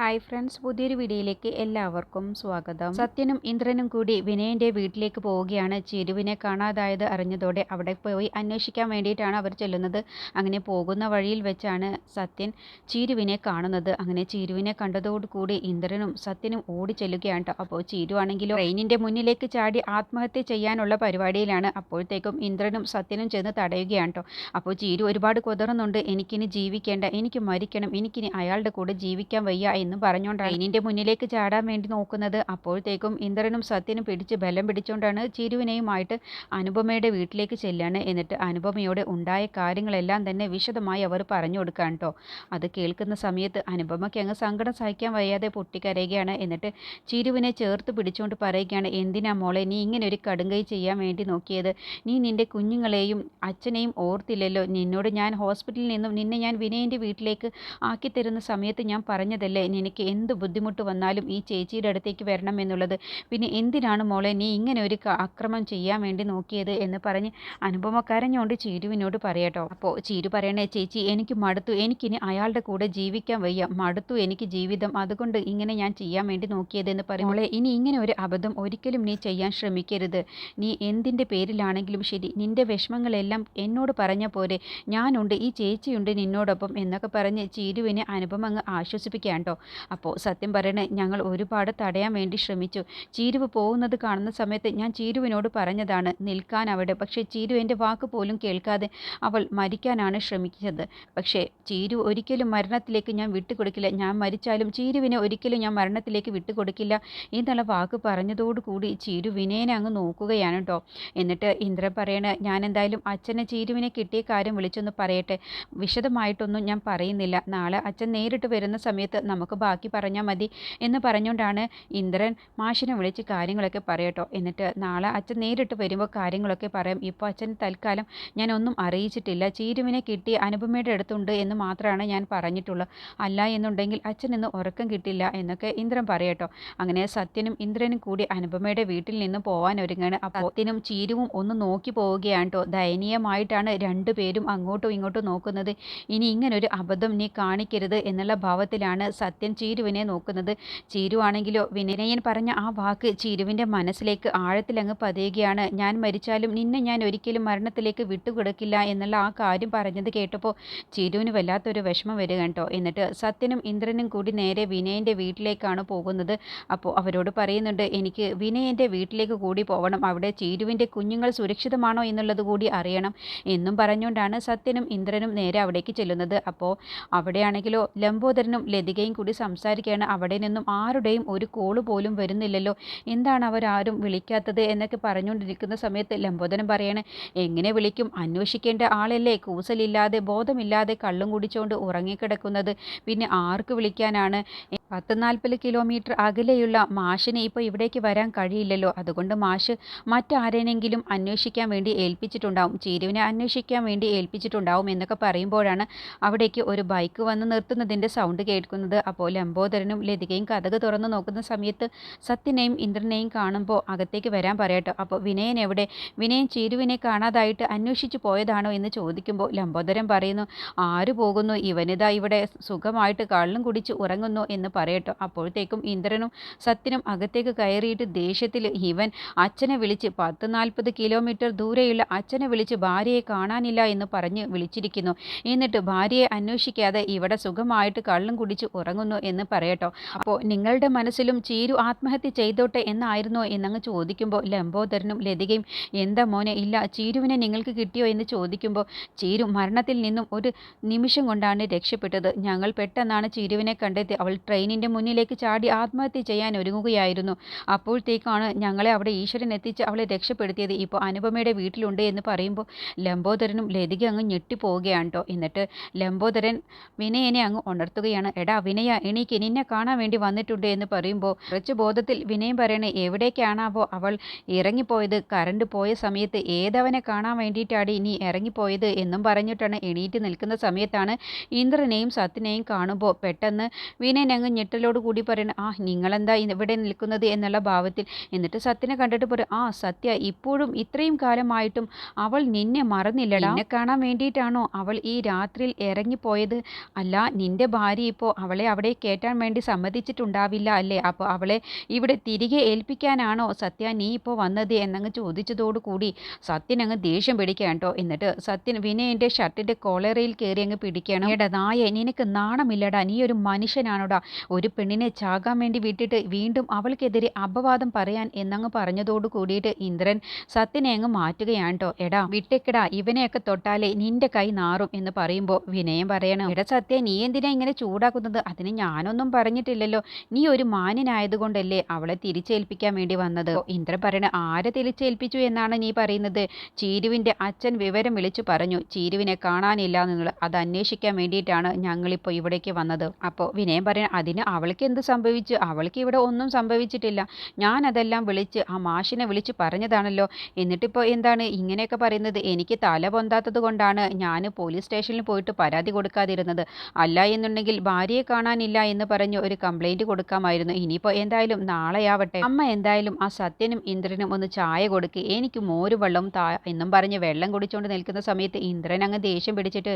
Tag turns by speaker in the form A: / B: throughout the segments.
A: Hi friends പുതിയൊരു വീഡിയോയിലേക്ക് എല്ലാവർക്കും സ്വാഗതം. സത്യനും ഇന്ദ്രനും കൂടി വിനയന്റെ വീട്ടിലേക്ക് പോവുകയാണ്. ചിരുവിനെ കാണാതായത് അറിഞ്ഞതോടെ അവിടെ പോയി അന്വേഷിക്കാൻ വേണ്ടിയിട്ടാണ് അവർ ചെല്ലുന്നത്. അങ്ങനെ പോകുന്ന വഴിയിൽ വെച്ചാണ് സത്യൻ ചിരുവിനെ കാണുന്നത്. അങ്ങനെ ചിരുവിനെ കണ്ടതോടുകൂടി ഇന്ദ്രനും സത്യനും ഓടി ചെല്ലുകയാണ് അപ്പോൾ ചിരു ട്രെയിനിന്റെ മുന്നിലേക്ക് ചാടി ആത്മഹത്യ ചെയ്യാനുള്ള പരിപാടിയിലാണ്. അപ്പോഴത്തേക്കും ഇന്ദ്രനും സത്യനും ചെന്ന് തടയുകയാണ് അപ്പോൾ ചിരു ഒരുപാട് കുതിർന്നുണ്ട് എനിക്കിനി ജീവിക്കേണ്ട എനിക്ക് മരിക്കണം എനിക്കിനി അയാളുടെ കൂടെ ജീവിക്കാൻ വയ്യ എന്ന് പറഞ്ഞുകൊണ്ട് ട്രെയിനിന്റെ മുന്നിലേക്ക് ചാടാൻ വേണ്ടി നോക്കുന്നത്. അപ്പോഴത്തേക്കും ഇന്ദ്രനും സത്യനും പിടിച്ച് ബലം പിടിച്ചുകൊണ്ടാണ് ചിരുവിനെയുമായിട്ട് അനുപമയുടെ വീട്ടിലേക്ക് ചെല്ലാണ്. എന്നിട്ട് അനുപമയോട് ഉണ്ടായ കാര്യങ്ങളെല്ലാം തന്നെ വിശദമായി അവർ പറഞ്ഞു കൊടുക്കാൻ കേട്ടോ അത് കേൾക്കുന്ന സമയത്ത് അനുപമയ്ക്ക് അങ്ങ് സങ്കടം സഹിക്കാൻ വയ്യാതെ പൊട്ടിക്കരയുകയാണ്. എന്നിട്ട് ചിരുവിനെ ചേർത്ത് പിടിച്ചുകൊണ്ട് പറയുകയാണ് എന്തിനാ മോളെ നീ ഇങ്ങനെ ഒരു കടുങ്കൈ ചെയ്യാൻ വേണ്ടി നോക്കിയത്? നീ നിന്റെ കുഞ്ഞുങ്ങളെയും അച്ഛനെയും ഓർത്തില്ലല്ലോ. നിന്നോട് ഞാൻ ഹോസ്പിറ്റലിൽ നിന്നും നിന്നെ ഞാൻ വിനയന്റെ വീട്ടിലേക്ക് ആക്കി തരുന്ന സമയത്ത് ഞാൻ പറഞ്ഞതല്ലേ? നിനക്ക് എന്ത് ബുദ്ധിമുട്ട് വന്നാലും ഈ ചേച്ചിയുടെ അടുത്തേക്ക് വരണം എന്നുള്ളത്. പിന്നെ എന്തിനാണ് മോളെ നീ ഇങ്ങനെ ഒരു അക്രമം ചെയ്യാൻ വേണ്ടി നോക്കിയത് എന്ന് പറഞ്ഞ് അനുപമ കരഞ്ഞുകൊണ്ട് ചീരുവിനോട് പറയട്ടോ. അപ്പോൾ ചീരു പറയണേ ചേച്ചി എനിക്ക് മടുത്തു. എനിക്കിനി അയാളുടെ കൂടെ ജീവിക്കാൻ വയ്യ. മടുത്തു എനിക്ക് ജീവിതം. അതുകൊണ്ട് ഇങ്ങനെ ഞാൻ ചെയ്യാൻ വേണ്ടി നോക്കിയതെന്ന് മോളെ ഇനി ഇങ്ങനെ ഒരു അബദ്ധം ഒരിക്കലും നീ ചെയ്യാൻ ശ്രമിക്കരുത്. നീ എന്തിന്റെ പേരിലാണെങ്കിലും ശരി. നിന്റെ വിഷമങ്ങളെല്ലാം എന്നോട് പറഞ്ഞ പോലെ ഞാനുണ്ട്. ഈ ചേച്ചിയുണ്ട് നിന്നോടൊപ്പം എന്നൊക്കെ പറഞ്ഞ് ചീരുവിനെ അനുപമ അങ്ങ് ആശ്വസിപ്പിക്കാൻ കേട്ടോ. അപ്പോൾ സത്യം പറയണേ ഞങ്ങൾ ഒരുപാട് തടയാൻ വേണ്ടി ശ്രമിച്ചു. ചീരുവ് പോകുന്നത് കാണുന്ന സമയത്ത് ഞാൻ ചീരുവിനോട് പറഞ്ഞതാണ് നിൽക്കാൻ അവിടെ. പക്ഷേ ചീരു എന്റെ വാക്ക് പോലും കേൾക്കാതെ അവൾ മരിക്കാനാണ് ശ്രമിച്ചത്. പക്ഷേ ചീരു ഒരിക്കലും മരണത്തിലേക്ക് ഞാൻ വിട്ടുകൊടുക്കില്ല. ഞാൻ മരിച്ചാലും ചീരുവിനെ ഒരിക്കലും ഞാൻ മരണത്തിലേക്ക് വിട്ടുകൊടുക്കില്ല. എന്നുള്ള വാക്ക് പറഞ്ഞതോടുകൂടി ചീരു വിനയനെ അങ്ങ് നോക്കുകയാണ് കേട്ടോ. എന്നിട്ട് ഇന്ദ്രൻ പറയണ ഞാൻ എന്തായാലും അച്ഛനെ ചീരുവിനെ കിട്ടിയ കാര്യം വിളിച്ചൊന്ന് പറയട്ടെ. വിശദമായിട്ടൊന്നും ഞാൻ പറയുന്നില്ല. നാളെ അച്ഛൻ നേരിട്ട് വരുന്ന സമയത്ത് നമുക്ക് ബാക്കി പറഞ്ഞാൽ മതി എന്ന് പറഞ്ഞുകൊണ്ടാണ് ഇന്ദ്രൻ മാഷിനെ വിളിച്ച് കാര്യങ്ങളൊക്കെ പറയട്ടോ. എന്നിട്ട് നാളെ അച്ഛൻ നേരിട്ട് വരുമ്പോൾ കാര്യങ്ങളൊക്കെ പറയാം. ഇപ്പോൾ അച്ഛൻ തൽക്കാലം ഞാനൊന്നും അറിയിച്ചിട്ടില്ല. ചീരുവിനെ കിട്ടി അനുപമയുടെ അടുത്തുണ്ട് എന്ന് മാത്രമാണ് ഞാൻ പറഞ്ഞിട്ടുള്ളൂ. അല്ല എന്നുണ്ടെങ്കിൽ അച്ഛൻ ഇന്ന് ഉറക്കം കിട്ടില്ല എന്നൊക്കെ ഇന്ദ്രൻ പറയട്ടോ. അങ്ങനെ സത്യനും ഇന്ദ്രനും കൂടി അനുപമയുടെ വീട്ടിൽ നിന്ന് പോകാൻ ഒരുങ്ങാണ് അപ്പോൾ സത്യനും ചീരുവും ഒന്ന് നോക്കി പോവുകയാണ് കേട്ടോ ദയനീയമായിട്ടാണ് രണ്ടുപേരും അങ്ങോട്ടും ഇങ്ങോട്ടും നോക്കുന്നത്. ഇനി ഇങ്ങനൊരു അബദ്ധം നീ കാണിക്കരുത് എന്നുള്ള ഭാവത്തിലാണ് സത്യൻ ചീരുവിനെ നോക്കുന്നത്. ചീരുവാണെങ്കിലോ വിനയൻ പറഞ്ഞ ആ വാക്ക് ചീരുവിന്റെ മനസ്സിലേക്ക് ആഴത്തിലങ്ങ് പതിയുകയാണ്. ഞാൻ മരിച്ചാലും നിന്നെ ഞാൻ ഒരിക്കലും മരണത്തിലേക്ക് വിട്ടുകൊടുക്കില്ല എന്നുള്ള ആ കാര്യം പറഞ്ഞത് കേട്ടപ്പോൾ ചീരുവിന് വല്ലാത്തൊരു വിഷമം വരിക കേട്ടോ. എന്നിട്ട് സത്യനും ഇന്ദ്രനും കൂടി നേരെ വിനയന്റെ വീട്ടിലേക്കാണ് പോകുന്നത്. അപ്പോൾ അവരോട് പറയുന്നുണ്ട് എനിക്ക് വിനയന്റെ വീട്ടിലേക്ക് കൂടി പോകണം അവിടെ ചീരുവിന്റെ കുഞ്ഞുങ്ങൾ സുരക്ഷിതമാണോ എന്നുള്ളത് കൂടി അറിയണം. എന്നും പറഞ്ഞുകൊണ്ടാണ് സത്യനും ഇന്ദ്രനും നേരെ അവിടേക്ക് ചെല്ലുന്നത്. അപ്പോൾ അവിടെയാണെങ്കിലോ ലംബോദരനും ലതികയും കൂടി സംസാരിക്കുകയാണ്. അവിടെ നിന്നും ആരുടെയും ഒരു കോൾ പോലും വരുന്നില്ലല്ലോ. എന്താണ് അവരാരും വിളിക്കാത്തത് എന്നൊക്കെ പറഞ്ഞുകൊണ്ടിരിക്കുന്ന സമയത്ത് ലംബോദനം പറയണേ എങ്ങനെ വിളിക്കും? അന്വേഷിക്കേണ്ട ആളല്ലേ? കൂസലില്ലാതെ ബോധമില്ലാതെ കള്ളും കുടിച്ചുകൊണ്ട് ഉറങ്ങിക്കിടക്കുന്നത്. പിന്നെ ആർക്ക് വിളിക്കാനാണ്? പത്ത് നാൽപ്പത് കിലോമീറ്റർ അകലെയുള്ള മാഷിനെ ഇപ്പോൾ ഇവിടേക്ക് വരാൻ കഴിയില്ലല്ലോ. അതുകൊണ്ട് മാഷ് മറ്റാരെങ്കിലും അന്വേഷിക്കാൻ വേണ്ടി ഏൽപ്പിച്ചിട്ടുണ്ടാവും. ചേരുവിനെ അന്വേഷിക്കാൻ വേണ്ടി ഏൽപ്പിച്ചിട്ടുണ്ടാവും എന്നൊക്കെ പറയുമ്പോഴാണ് അവിടേക്ക് ഒരു ബൈക്ക് വന്ന് നിർത്തുന്നതിന്റെ സൗണ്ട് കേൾക്കുന്നത്. അപ്പോൾ ലംബോദരനും ലതികയും കഥക് തുറന്ന് നോക്കുന്ന സമയത്ത് സത്യനെയും ഇന്ദ്രനെയും കാണുമ്പോൾ അകത്തേക്ക് വരാൻ പറയട്ടോ. അപ്പോൾ വിനയൻ എവിടെ? വിനയൻ ചേരുവിനെ കാണാതായിട്ട് അന്വേഷിച്ചു പോയതാണോ എന്ന് ചോദിക്കുമ്പോൾ ലംബോദരൻ പറയുന്നു ആര് പോകുന്നു? ഇവനിതാ ഇവിടെ സുഖമായിട്ട് കള്ളും കുടിച്ച് ഉറങ്ങുന്നു എന്ന് പറയട്ടോ. അപ്പോഴത്തേക്കും ഇന്ദ്രനും സത്യനും അകത്തേക്ക് കയറിയിട്ട് ദേഷ്യത്തിൽ ഇവൻ അച്ഛനെ വിളിച്ച് പത്ത് നാൽപ്പത് കിലോമീറ്റർ ദൂരെയുള്ള അച്ഛനെ വിളിച്ച് ഭാര്യയെ കാണാനില്ല എന്ന് പറഞ്ഞ് വിളിച്ചിരിക്കുന്നു. എന്നിട്ട് ഭാര്യയെ അന്വേഷിക്കാതെ ഇവിടെ സുഖമായിട്ട് കള്ളും കുടിച്ച് ഉറങ്ങുന്നു എന്ന് പറയട്ടോ. അപ്പോൾ നിങ്ങളുടെ മനസ്സിലും ചീരു ആത്മഹത്യ ചെയ്തോട്ടെ എന്നായിരുന്നോ എന്നങ്ങ് ചോദിക്കുമ്പോൾ ലംബോദരനും ലതികയും എന്താ മോനെ ഇല്ല ചീരുവിനെ നിങ്ങൾക്ക് കിട്ടിയോ? എന്ന് ചോദിക്കുമ്പോൾ ചീരു മരണത്തിൽ നിന്നും ഒരു നിമിഷം കൊണ്ടാണ് രക്ഷപ്പെട്ടത്. ഞങ്ങൾ പെട്ടെന്നാണ് ചീരുവിനെ കണ്ടെത്തി അവൾ ട്രെയിനിന്റെ മുന്നിലേക്ക് ചാടി ആത്മഹത്യ ചെയ്യാൻ ഒരുങ്ങുകയായിരുന്നു. അപ്പോഴത്തേക്കാണ് ഞങ്ങളെ അവിടെ ഈശ്വരൻ എത്തിച്ച് അവളെ രക്ഷപ്പെടുത്തിയത്. ഇപ്പോൾ അനുപമയുടെ വീട്ടിലുണ്ട് എന്ന് പറയുമ്പോൾ ലംബോദരനും ലതിക അങ്ങ് ഞെട്ടിപ്പോവുകയാണ് കേട്ടോ എന്നിട്ട് ലംബോദരൻ വിനയനെ അങ്ങ് ഉണർത്തുകയാണ്. എടാ വിനയ എണീക്ക് നിന്നെ കാണാൻ വേണ്ടി വന്നിട്ടുണ്ട് എന്ന് പറയുമ്പോൾ കുറച്ച് ബോധത്തിൽ വിനയം പറയണേ എവിടേക്കാണാവോ അവൾ ഇറങ്ങിപ്പോയത്? കറണ്ട് പോയ സമയത്ത് ഏതവനെ കാണാൻ വേണ്ടിയിട്ടാണ് ഇനി ഇറങ്ങിപ്പോയത്? എന്നും പറഞ്ഞിട്ടാണ് എണീറ്റ് നിൽക്കുന്ന സമയത്താണ് ഇന്ദ്രനെയും സത്യനെയും കാണുമ്പോൾ പെട്ടെന്ന് വിനയൻ അങ്ങ് ഞെട്ടലോട് കൂടി പറയണം ആ നിങ്ങളെന്താ ഇവിടെ നിൽക്കുന്നത്? എന്നുള്ള ഭാവത്തിൽ എന്നിട്ട് സത്യനെ കണ്ടിട്ട് പറയും ആ സത്യ ഇപ്പോഴും ഇത്രയും കാലമായിട്ടും അവൾ നിന്നെ മറന്നില്ലടാ. എന്നെ കാണാൻ വേണ്ടിയിട്ടാണോ അവൾ ഈ രാത്രിയിൽ ഇറങ്ങിപ്പോയത്? അല്ല നിന്റെ ഭാര്യ ഇപ്പോൾ അവളെ അവിടെ കയറ്റാൻ വേണ്ടി സമ്മതിച്ചിട്ടുണ്ടാവില്ല അല്ലേ? അപ്പോൾ അവളെ ഇവിടെ തിരികെ ഏൽപ്പിക്കാനാണോ സത്യ നീ ഇപ്പോൾ വന്നത്? എന്നങ്ങ് ചോദിച്ചതോടുകൂടി സത്യൻ അങ്ങ് ദേഷ്യം പിടിക്കാൻ കേട്ടോ എന്നിട്ട് സത്യൻ വിനയന്റെ ഷർട്ടിന്റെ കോളറയിൽ കയറി അങ്ങ് പിടിക്കണം. എടാ നായ നിനക്ക് നാണമില്ലടാ. നീ ഒരു മനുഷ്യനാണോടാ. ഒരു പെണ്ണിനെ ചാകാൻ വേണ്ടി വിട്ടിട്ട് വീണ്ടും അവൾക്കെതിരെ അപവാദം പറയാൻ എന്നങ്ങ് പറഞ്ഞതോട് കൂടിയിട്ട് ഇന്ദ്രൻ സത്യനെ അങ്ങ് മാറ്റുകയാണ് കേട്ടോ എടാ വിട്ടേക്കടാ. ഇവനെയൊക്കെ തൊട്ടാലേ നിന്റെ കൈ നാറും എന്ന് പറയുമ്പോൾ വിനയം പറയണം. എടാ സത്യ നീ എന്തിനാ ഇങ്ങനെ ചൂടാക്കുന്നത്? അതിന് ഞാനൊന്നും പറഞ്ഞിട്ടില്ലല്ലോ. നീ ഒരു മാന്യനായതുകൊണ്ടല്ലേ അവളെ തിരിച്ചേൽപ്പിക്കാൻ വേണ്ടി വന്നത്? ഇന്ദ്രൻ പറയണ ആരെ തിരിച്ചേൽപ്പിച്ചു എന്നാണ് നീ പറയുന്നത്? ചീരുവിന്റെ അച്ഛൻ വിവരം വിളിച്ചു പറഞ്ഞു. ചീരുവിനെ കാണാനില്ല എന്നുള്ളത് അത് അന്വേഷിക്കാൻ വേണ്ടിയിട്ടാണ് ഞങ്ങളിപ്പോൾ ഇവിടേക്ക് വന്നത്. അപ്പോൾ വിനയം പറയണ അതിന് അവൾക്ക് എന്ത് സംഭവിച്ചു? അവൾക്ക് ഇവിടെ ഒന്നും സംഭവിച്ചിട്ടില്ല. ഞാൻ അതെല്ലാം വിളിച്ച് ആ മാഷിനെ വിളിച്ച് പറഞ്ഞതാണല്ലോ. എന്നിട്ടിപ്പോൾ എന്താണ് ഇങ്ങനെയൊക്കെ പറയുന്നത്? എനിക്ക് തല പൊന്താത്തത് കൊണ്ടാണ് ഞാൻ പോലീസ് സ്റ്റേഷനിൽ പോയിട്ട് പരാതി കൊടുക്കാതിരുന്നത്. അല്ല എന്നുണ്ടെങ്കിൽ ഭാര്യയെ കാണാനില്ല എന്ന് പറഞ്ഞ് ഒരു കംപ്ലൈന്റ് കൊടുക്കാമായിരുന്നു. ഇനിയിപ്പോൾ എന്തായാലും നാളെയാവട്ടെ അമ്മ എന്തായാലും ആ സത്യനും ഇന്ദ്രനും ഒന്ന് ചായ കൊടുക്ക്. എനിക്ക് മോര് വെള്ളം താ എന്നും പറഞ്ഞ് വെള്ളം കുടിച്ചുകൊണ്ട് നിൽക്കുന്ന സമയത്ത് ഇന്ദ്രൻ അങ്ങ് ദേഷ്യം പിടിച്ചിട്ട്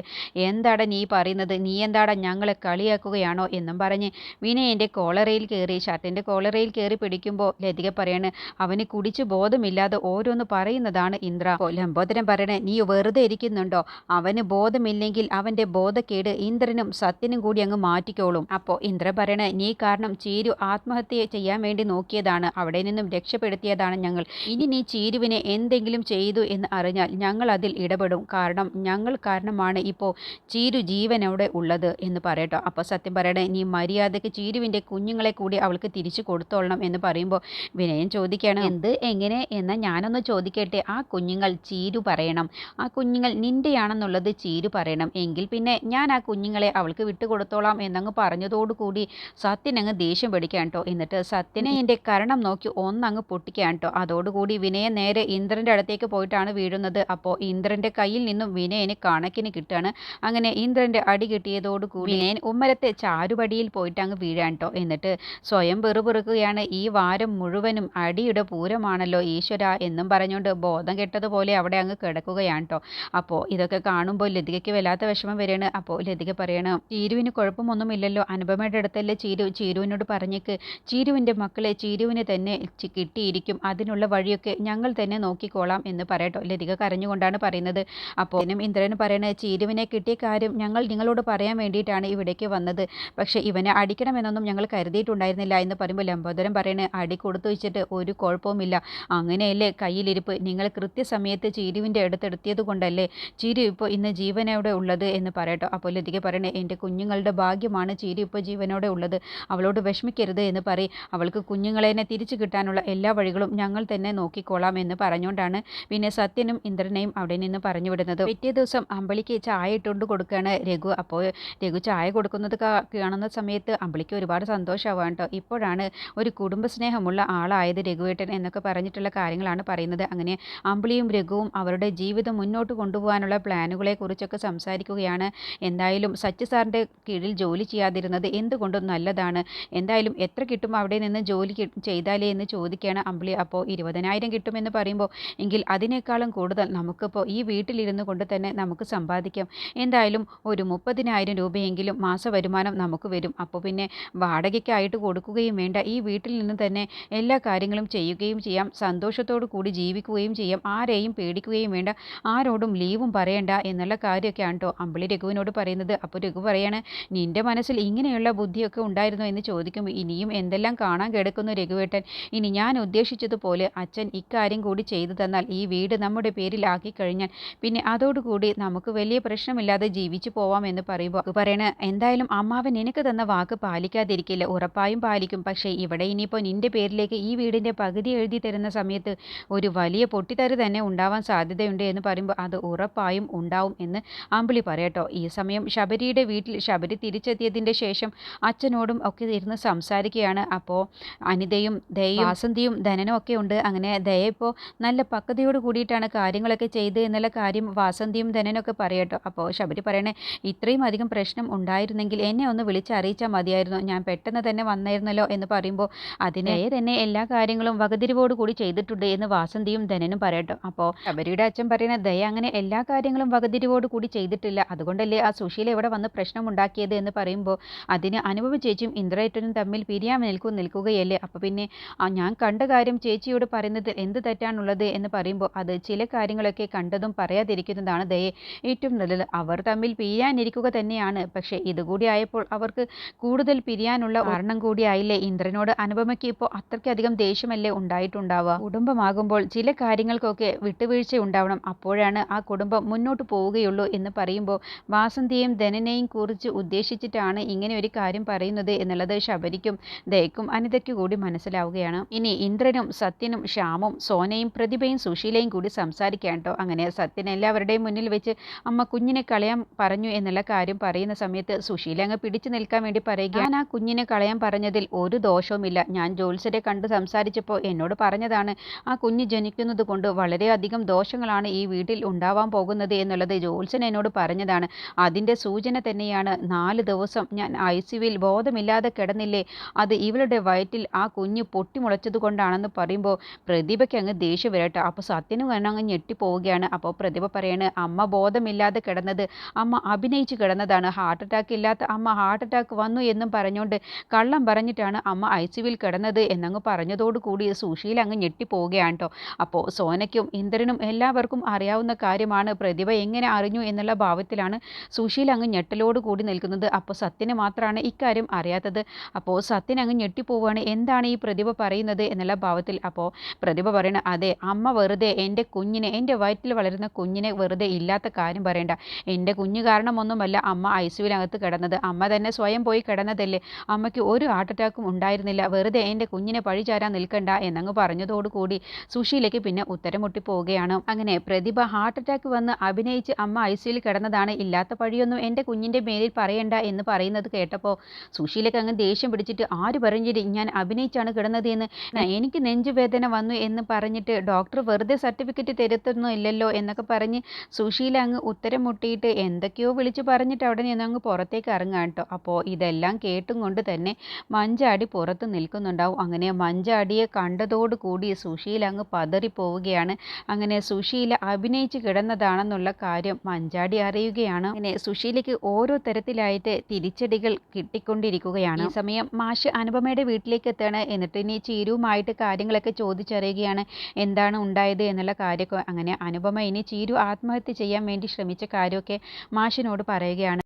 A: എന്താടാ നീ പറയുന്നത്? നീ എന്താടാ ഞങ്ങളെ കളിയാക്കുകയാണോ? എന്നും പറഞ്ഞ് വിനയന്റെ കോളറയിൽ കയറി ഷർട്ടിന്റെ കോളറയിൽ കയറി പിടിക്കുമ്പോൾ ലതിക പറയണ് അവന് കുടിച്ച് ബോധമില്ലാതെ ഓരോന്ന് പറയുന്നതാണ് ഇന്ദ്ര. ലംബോദരൻ പറയണേ നീ വെറുതെ ഇരിക്കുന്നുണ്ടോ? അവന് ബോധമില്ലെങ്കിൽ അവന്റെ ബോധക്കേട് ഇന്ദ്രനും സത്യനും കൂടി അങ്ങ് മാറ്റിക്കോളും. അപ്പോൾ ഇന്ദ്ര പറയണേ നീ കാരണം ചീരു ആത്മഹത്യ ചെയ്യാൻ വേണ്ടി നോക്കിയതാണ്. അവിടെ നിന്നും രക്ഷപ്പെടുത്തിയതാണ് ഞങ്ങൾ. ഇനി നീ ചീരുവിനെ എന്തെങ്കിലും ചെയ്തു എന്ന് അറിഞ്ഞാൽ ഞങ്ങൾ അതിൽ ഇടപെടും. കാരണം ഞങ്ങൾ കാരണമാണ് ഇപ്പോൾ ചീരു ജീവനവിടെ ഉള്ളത് എന്ന് പറയട്ടോ. അപ്പോൾ സത്യം പറയണേ നീ മര്യാദയ്ക്ക് ചീരുവിന്റെ കുഞ്ഞുങ്ങളെ കൂടി അവൾക്ക് തിരിച്ചു കൊടുത്തോളണം എന്ന് പറയുമ്പോൾ വിനയൻ ചോദിക്കുകയാണ് എന്ത്? എങ്ങനെ? എന്നാൽ ഞാനൊന്ന് ചോദിക്കട്ടെ. ആ കുഞ്ഞുങ്ങൾ ചീരു പറയണം. ആ കുഞ്ഞുങ്ങൾ നിന്റെയാണെന്നുള്ളത് ചീരു പറയണം. എങ്കിൽ പിന്നെ ഞാൻ ആ കുഞ്ഞുങ്ങളെ അവൾക്ക് വിട്ടുകൊടുത്തോളാം എന്നങ്ങ് പറഞ്ഞതോടുകൂടി സത്യൻ അങ്ങ് ദേഷ്യം പിടിക്കാൻ കേട്ടോ. എന്നിട്ട് സത്യനെ എന്റെ കരണം നോക്കി ഒന്നങ്ങ് പൊട്ടിക്കാൻ കേട്ടോ. അതോടുകൂടി വിനയൻ നേരെ ഇന്ദ്രന്റെ അടുത്തേക്ക് പോയിട്ടാണ് വീഴുന്നത്. അപ്പോൾ ഇന്ദ്രന്റെ കയ്യിൽ നിന്നും വിനയന് കണക്കിന് കിട്ടുകയാണ്. അങ്ങനെ ഇന്ദ്രന്റെ അടി കിട്ടിയതോടുകൂടി വിനയൻ ഉമ്മരത്തെ ചാരുപടിയിൽ പോയിട്ട് അങ്ങ് വീഴാൻ കേട്ടോ എന്നിട്ട് സ്വയം പെറുപെറുക്കുകയാണ് ഈ വാരം മുഴുവനും അടിയുടെ പൂരമാണല്ലോ ഈശ്വര എന്നും പറഞ്ഞുകൊണ്ട് ബോധം കെട്ടതുപോലെ അവിടെ അങ്ങ് കിടക്കുകയാണ് കേട്ടോ അപ്പോൾ ഇതൊക്കെ കാണുമ്പോൾ ലതികയ്ക്ക് വല്ലാത്ത വിഷമം വരികയാണ്. അപ്പോൾ ലതിക പറയണം ചീരുവിന് കുഴപ്പമൊന്നുമില്ലല്ലോ. അനുപമയുടെ അടുത്തല്ലേ ചീരു ചീരുവിനോട് പറഞ്ഞേക്ക്. ചീരുവിന്റെ മക്കളെ ചീരുവിന് തന്നെ കിട്ടിയിരിക്കും. അതിനുള്ള വഴിയൊക്കെ ഞങ്ങൾ തന്നെ നോക്കിക്കോളാം എന്ന് പറയട്ടോ. ലതിക കരഞ്ഞുകൊണ്ടാണ് പറയുന്നത്. അപ്പോൾ ഇന്ദ്രന് പറയണത് ചീരുവിനെ കിട്ടിയ കാര്യം ഞങ്ങൾ നിങ്ങളോട് പറയാൻ വേണ്ടിയിട്ടാണ് ഇവിടേക്ക് വന്നത്. പക്ഷേ ഇവനെ അടിക്കണമെന്നൊന്നും ഞങ്ങൾ കരുതിയിട്ടുണ്ടായിരുന്നില്ല എന്ന് പറയുമ്പോൾ ലംബോദരം പറയണേ അടി കൊടുത്തു വെച്ചിട്ട് ഒരു കുഴപ്പവുമില്ല. അങ്ങനെയല്ലേ കയ്യിലിരിപ്പ്? നിങ്ങൾ കൃത്യസമയത്ത് ചീരുവിന്റെ അടുത്തെടുത്തിയത് കൊണ്ടല്ലേ? ചീരു ഇപ്പോൾ ഇന്ന് ജീവനോടെ ഉള്ളത് എന്ന് പറയട്ടോ. അപ്പോൾ ലതിക പറയണേ എന്റെ കുഞ്ഞുങ്ങളുടെ ഭാഗ്യമാണ് ചീരു ഇപ്പോൾ ജീവനോടെ ഉള്ളത്. അവളോട് വിഷമിക്കരുത് എന്ന് പറയും. അവൾക്ക് കുഞ്ഞുങ്ങളെ തിരിച്ചു കിട്ടാനുള്ള എല്ലാ വഴികളും ഞങ്ങൾ തന്നെ നോക്കിക്കോളാം എന്ന് പറഞ്ഞുകൊണ്ടാണ് പിന്നെ സത്യനും ഇന്ദ്രനെയും അവിടെ നിന്ന് പറഞ്ഞു വിടുന്നത്. പിറ്റേ ദിവസം അമ്പളിക്ക് ചായ ഇട്ടുകൊണ്ട് കൊടുക്കുകയാണ് രഘു. അപ്പോൾ രഘു ചായ കൊടുക്കുന്നത് കാണുന്ന സമയത്ത് അമ്പളിക്ക് ഒരുപാട് സന്തോഷമാവാണ് കേട്ടോ. ഇപ്പോഴാണ് ഒരു കുടുംബസ്നേഹമുള്ള ആളായത് രഘുവേട്ടൻ എന്നൊക്കെ പറഞ്ഞിട്ടുള്ള കാര്യങ്ങളാണ് പറയുന്നത്. അങ്ങനെ അമ്പിളിയും രഘുവും അവരുടെ ജീവിതം മുന്നോട്ട് കൊണ്ടുപോകാനുള്ള പ്ലാനുകളെ കുറിച്ചൊക്കെ സംസാരിക്കുകയാണ്. എന്തായാലും സച്ച് സാറിന്റെ കീഴിൽ ജോലി ചെയ്യാതിരുന്നത് എന്തുകൊണ്ടും നല്ലതാണ്. എന്തായാലും എത്ര കിട്ടും അവിടെ നിന്ന് ജോലി ചെയ്താലേ എന്ന് ചോദിക്കുകയാണ് അമ്പിളി. അപ്പോൾ ഇരുപതിനായിരം കിട്ടുമെന്ന് പറയുമ്പോൾ എങ്കിൽ അതിനേക്കാളും കൂടുതൽ നമുക്കിപ്പോൾ ഈ വീട്ടിലിരുന്ന് കൊണ്ട് തന്നെ നമുക്ക് സമ്പാദിക്കാം. എന്തായാലും ഒരു മുപ്പതിനായിരം രൂപയെങ്കിലും മാസ വരുമാനം നമുക്ക് വരും. അപ്പോൾ പിന്നെ വാടകയ്ക്കായിട്ട് കൊടുക്കുകയും വേണ്ട. ഈ വീട്ടിൽ നിന്ന് തന്നെ എല്ലാ കാര്യങ്ങളും ചെയ്യുകയും ചെയ്യാം. സന്തോഷത്തോടു കൂടി ജീവിക്കുകയും ചെയ്യാം. ആരെയും പേടിക്കുകയും വേണ്ട. ആരോടും ലീവും പറയണ്ട എന്നുള്ള കാര്യമൊക്കെയാണ് കേട്ടോ അമ്പിളി രഘുവിനോട് പറയുന്നത്. അപ്പോൾ രഘു പറയാണ് നിന്റെ മനസ്സിൽ ഇങ്ങനെയുള്ള ബുദ്ധിയൊക്കെ ഉണ്ടായിരുന്നോ എന്ന് ചോദിക്കുമ്പോൾ ഇനിയും എന്തെല്ലാം കാണാൻ കിടക്കുന്നു രഘുവേട്ടൻ? ഇനി ഞാൻ ഉദ്ദേശിച്ചതുപോലെ അച്ഛൻ ഇക്കാര്യം കൂടി ചെയ്തു തന്നാൽ ഈ വീട് നമ്മുടെ പേരിലാക്കി കഴിഞ്ഞാൽ പിന്നെ അതോടുകൂടി നമുക്ക് വലിയ പ്രശ്നമില്ലാതെ ജീവിച്ചു പോവാം എന്ന് പറയുമ്പോൾ പറയണ എന്തായാലും അമ്മാവൻ എനിക്ക് തന്ന വാക്ക് പാലിക്കാതിരിക്കില്ല. ഉറപ്പായും പാലിക്കും. പക്ഷേ ഇവിടെ ഇനിയിപ്പോൾ നിന്റെ പേരിലേക്ക് ഈ വീടിന്റെ പകുതി എഴുതി തരുന്ന സമയത്ത് ഒരു വലിയ പൊട്ടിത്തറി തന്നെ ഉണ്ടാവാൻ സാധ്യതയുണ്ട് എന്ന് പറയുമ്പോൾ അത് ഉറപ്പായും ഉണ്ടാവും എന്ന് അമ്പിളി പറയട്ടോ ഈ സമയം ശബരിയുടെ വീട്ടിൽ ശബരി തിരിച്ചെത്തിയതിന്റെ ശേഷം അച്ഛനോടും ഒക്കെ ഇരുന്ന് സംസാരിക്കുകയാണ്. അപ്പോൾ അനിതയും ദയയും വാസന്തിയും ധനനും ഒക്കെ ഉണ്ട്. അങ്ങനെ ദയ ഇപ്പോൾ നല്ല പക്വതയോട് കൂടിയിട്ടാണ് കാര്യങ്ങളൊക്കെ ചെയ്ത് എന്നുള്ള കാര്യം വാസന്തിയും ധനനൊക്കെ പറയട്ടോ അപ്പോൾ ശബരി പറയണേ ഇത്രയും അധികം പ്രശ്നം ഉണ്ടായിരുന്നെങ്കിൽ എന്നെ ഒന്ന് വിളിച്ചറിയിച്ചാൽ മതിയായിരുന്നു. മതിയായിരുന്നു ഞാൻ പെട്ടെന്ന് തന്നെ വന്നായിരുന്നല്ലോ എന്ന് പറയുമ്പോൾ അതിനെ തന്നെ എല്ലാ കാര്യങ്ങളും വകതിരിവോട് കൂടി ചെയ്തിട്ടുണ്ട് എന്ന് വാസന്തിയും ധനനും പറയട്ടോ. അപ്പോൾ ശബരിയുടെ അച്ഛൻ പറയുന്ന ദയ അങ്ങനെ എല്ലാ കാര്യങ്ങളും വകതിരിവോട് കൂടി ചെയ്തിട്ടില്ല. അതുകൊണ്ടല്ലേ ആ സുശീല ഇവിടെ വന്ന് പ്രശ്നമുണ്ടാക്കിയത് എന്ന് പറയുമ്പോൾ അതിന് അനുഭവ ചേച്ചിയും ഇന്ദ്രേറ്റനും തമ്മിൽ പിരിയാൻ നിൽക്കും നിൽക്കുകയല്ലേ. അപ്പോൾ പിന്നെ ഞാൻ കണ്ട കാര്യം ചേച്ചിയോട് പറയുന്നത് എന്ത് തെറ്റാണുള്ളത് എന്ന് പറയുമ്പോൾ അത് ചില കാര്യങ്ങളൊക്കെ കണ്ടതും പറയാതിരിക്കുന്നതാണ് ദയെ ഏറ്റവും നല്ലത്. അവർ തമ്മിൽ പിരിയാനിരിക്കുക തന്നെയാണ്. പക്ഷേ ഇതുകൂടി ആയപ്പോൾ അവർക്ക് കൂടുതൽ പിരിയാനുള്ള കാരണം കൂടിയായില്ലേ? ഇന്ദ്രനോട് അനുപമയ്ക്ക് ഇപ്പോൾ അത്രയ്ക്കധികം ദേഷ്യമല്ലേ ഉണ്ടായിട്ടുണ്ടാവുക? കുടുംബമാകുമ്പോൾ ചില കാര്യങ്ങൾക്കൊക്കെ വിട്ടുവീഴ്ച ഉണ്ടാവണം. അപ്പോഴാണ് ആ കുടുംബം മുന്നോട്ട് പോവുകയുള്ളൂ എന്ന് പറയുമ്പോൾ വാസന്തിയെയും ധനനെയും കുറിച്ച് ഉദ്ദേശിച്ചിട്ടാണ് ഇങ്ങനെ ഒരു കാര്യം പറയുന്നത് എന്നുള്ളത് ശബരിക്കും ദയക്കും അനിതയ്ക്ക് കൂടി മനസ്സിലാവുകയാണ്. ഇനി ഇന്ദ്രനും സത്യനും ശ്യാമും സോനയും പ്രതിഭയും സുശീലയും കൂടി സംസാരിക്കാൻ കേട്ടോ. അങ്ങനെ സത്യൻ എല്ലാവരുടെയും മുന്നിൽ വെച്ച് അമ്മ കുഞ്ഞിനെ കളയാൻ പറഞ്ഞു എന്നുള്ള കാര്യം പറയുന്ന സമയത്ത് സുശീല അങ്ങ് പിടിച്ചു നിൽക്കാൻ വേണ്ടി പറയുക. ഞാൻ ആ കുഞ്ഞിനെ കളയാൻ പറഞ്ഞതിൽ ഒരു ദോഷവുമില്ല. ഞാൻ ജോത്സ്യരെ കണ്ട് സംസാരിച്ചപ്പോൾ എന്നോട് പറഞ്ഞതാണ് ആ കുഞ്ഞ് ജനിക്കുന്നത് കൊണ്ട് വളരെയധികം ദോഷങ്ങളാണ് ഈ വീട്ടിൽ ഉണ്ടാവാൻ പോകുന്നത് എന്നുള്ളത് ജോത്സ്യൻ എന്നോട് പറഞ്ഞതാണ്. അതിന്റെ സൂചന തന്നെയാണ് നാല് ദിവസം ഞാൻ ഐ സിയുവിൽ ബോധമില്ലാതെ കിടന്നില്ലേ അത് ഇവളുടെ വയറ്റിൽ ആ കുഞ്ഞ് പൊട്ടിമുളച്ചത് കൊണ്ടാണെന്ന് പറയുമ്പോൾ പ്രതിഭയ്ക്ക് അങ്ങ് ദേഷ്യം വരട്ടെ. അപ്പോൾ സത്യനും കാരണം അങ്ങ് ഞെട്ടിപ്പോവുകയാണ്. അപ്പോൾ പ്രതിഭ പറയാണ് അമ്മ ബോധമില്ലാതെ കിടന്നത് അമ്മ അഭിനയിച്ച് കിടന്നതാണ്. ഹാർട്ട് അറ്റാക്ക് ഇല്ലാത്ത അമ്മ ഹാർട്ട് അറ്റാക്ക് വന്നു എന്നും പറഞ്ഞുകൊണ്ട് കള്ളം പറഞ്ഞിട്ടാണ് അമ്മ ഐ സിയുവിൽ കിടന്നത് എന്നങ്ങ് പറഞ്ഞതോടുകൂടി സുശീൽ അങ്ങ് ഞെട്ടിപ്പോവുകയാണ് കേട്ടോ അപ്പോൾ സോനയ്ക്കും ഇന്ദ്രനും എല്ലാവർക്കും അറിയാവുന്ന കാര്യമാണ്. പ്രതിഭ എങ്ങനെ അറിഞ്ഞു എന്നുള്ള ഭാവത്തിലാണ് സുശീൽ അങ്ങ് ഞെട്ടലോട് കൂടി നിൽക്കുന്നത്. അപ്പോൾ സത്യന് മാത്രമാണ് ഇക്കാര്യം അറിയാത്തത്. അപ്പോൾ സത്യൻ അങ്ങ് ഞെട്ടിപ്പോവുകയാണ് എന്താണ് ഈ പ്രതിഭ പറയുന്നത് എന്നുള്ള ഭാവത്തിൽ അപ്പോൾ പ്രതിഭ പറയണ അതെ അമ്മ വെറുതെ എന്റെ കുഞ്ഞിനെ എന്റെ വയറ്റിൽ വളരുന്ന കുഞ്ഞിനെ വെറുതെ ഇല്ലാത്ത കാര്യം പറയണ്ട. എന്റെ കുഞ്ഞ് കാരണമൊന്നുമല്ല അമ്മ ഐ സിയുവിനകത്ത് കിടന്നത്. അമ്മ തന്നെ സ്വയം പോയി കിടന്നതല്ലേ അമ്മയ്ക്ക് ഒരു ഹാർട്ട് അറ്റാക്കും ഉണ്ടായിരുന്നില്ല. വെറുതെ എന്റെ കുഞ്ഞിനെ പഴിചാരാൻ നിൽക്കണ്ട എന്നങ്ങ് പറഞ്ഞതോടുകൂടി സുശീലയ്ക്ക് പിന്നെ ഉത്തരം മുട്ടിപ്പോവുകയാണ്. അങ്ങനെ പ്രതിഭ ഹാർട്ട് അറ്റാക്ക് വന്ന് അഭിനയിച്ച് അമ്മ ഐ സിയിൽ കിടന്നതാണ്. ഇല്ലാത്ത പഴിയൊന്നും എന്റെ കുഞ്ഞിന്റെ മേലിൽ പറയണ്ട എന്ന് പറയുന്നത് കേട്ടപ്പോൾ സുശീലയ്ക്ക് അങ്ങ് ദേഷ്യം പിടിച്ചിട്ട് ആര് പറഞ്ഞിട്ട് ഞാൻ അഭിനയിച്ചാണ് കിടന്നത് എന്ന്? എനിക്ക് നെഞ്ചുവേദന വന്നു എന്ന് പറഞ്ഞിട്ട് ഡോക്ടർ വെറുതെ സർട്ടിഫിക്കറ്റ് തരുത്തൊന്നും ഇല്ലല്ലോ എന്നൊക്കെ പറഞ്ഞ് സുശീല അങ്ങ് ഉത്തരം മുട്ടിയിട്ട് എന്തൊക്കെയോ വിളിച്ച് പറഞ്ഞിട്ട് അവിടെ നിന്ന് അങ്ങ് പുറത്തേക്ക് ഇറങ്ങാൻ കേട്ടോ. അപ്പോൾ ഇതെല്ലാം കേട്ടും കൊണ്ട് തന്നെ മഞ്ചാടി പുറത്ത് നിൽക്കുന്നുണ്ടാവും. അങ്ങനെ മഞ്ചാടിയെ കണ്ടതോടുകൂടി സുശീല അങ്ങ് പതറിപ്പോവുകയാണ് അങ്ങനെ സുശീല അഭിനയിച്ച് കിടന്നതാണെന്നുള്ള കാര്യം മഞ്ചാടി അറിയുകയാണ്. അങ്ങനെ സുശീലയ്ക്ക് ഓരോ തരത്തിലായിട്ട് തിരിച്ചടികൾ കിട്ടിക്കൊണ്ടിരിക്കുകയാണ്. ഈ സമയം മാഷ് അനുപമയുടെ വീട്ടിലേക്ക് എത്താണ് എന്നിട്ട് ഇനി ചീരുവുമായിട്ട് കാര്യങ്ങളൊക്കെ ചോദിച്ചറിയുകയാണ്. എന്താണ് ഉണ്ടായത് എന്നുള്ള കാര്യമൊക്കെ. അങ്ങനെ അനുപമ ഇനി ചീരു ആത്മഹത്യ ചെയ്യാൻ വേണ്ടി ശ്രമിച്ച കാര്യമൊക്കെ മാഷിനോട് പറയുകയാണ്.